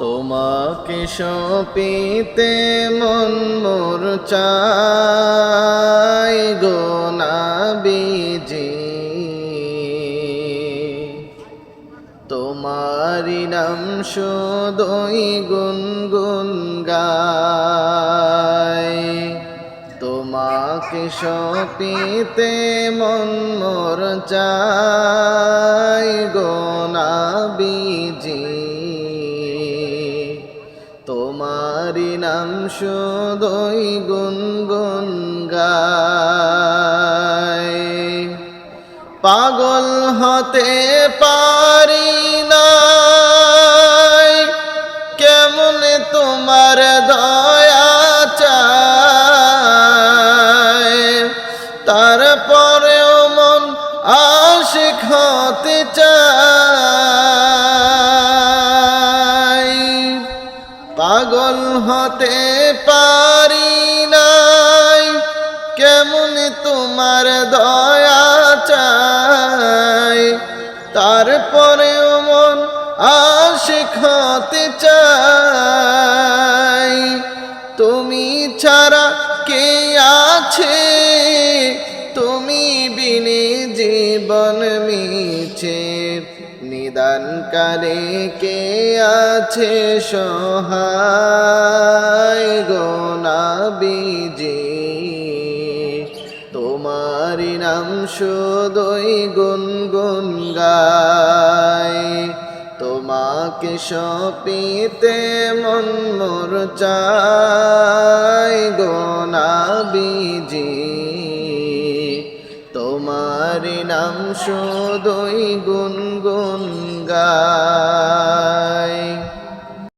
তোমাকে সপিতে মন মোর চাই গো নাবিজি। তোমারি নাম শুধুই গুনগুন গায় তোমাকে সপিতে মন মোর চাই গো নাবিজি। তোমারি নাম শুধুই গুনগুন গায়। পাগল হতে পারি না কেমন তোমার দয়া চায় তারপরেও মন আশিক হতে চায়। পাগল হতে পারি নাই। কেমন তোমার দয়া চাই? তারপরেও মন আশিক হতে চাই। তুমি ছাড়া কে আছে? তুমি বিনে জীবন মিছে। নিদান কালে কে আছে সহায় গোনাবিজি তোমারি নাম শুধুই গুনগুন গায়। তোমাকে সপিতে মন মোর চাই গোনাবিজি তোমার নাম শুধুই গুনগুন গায়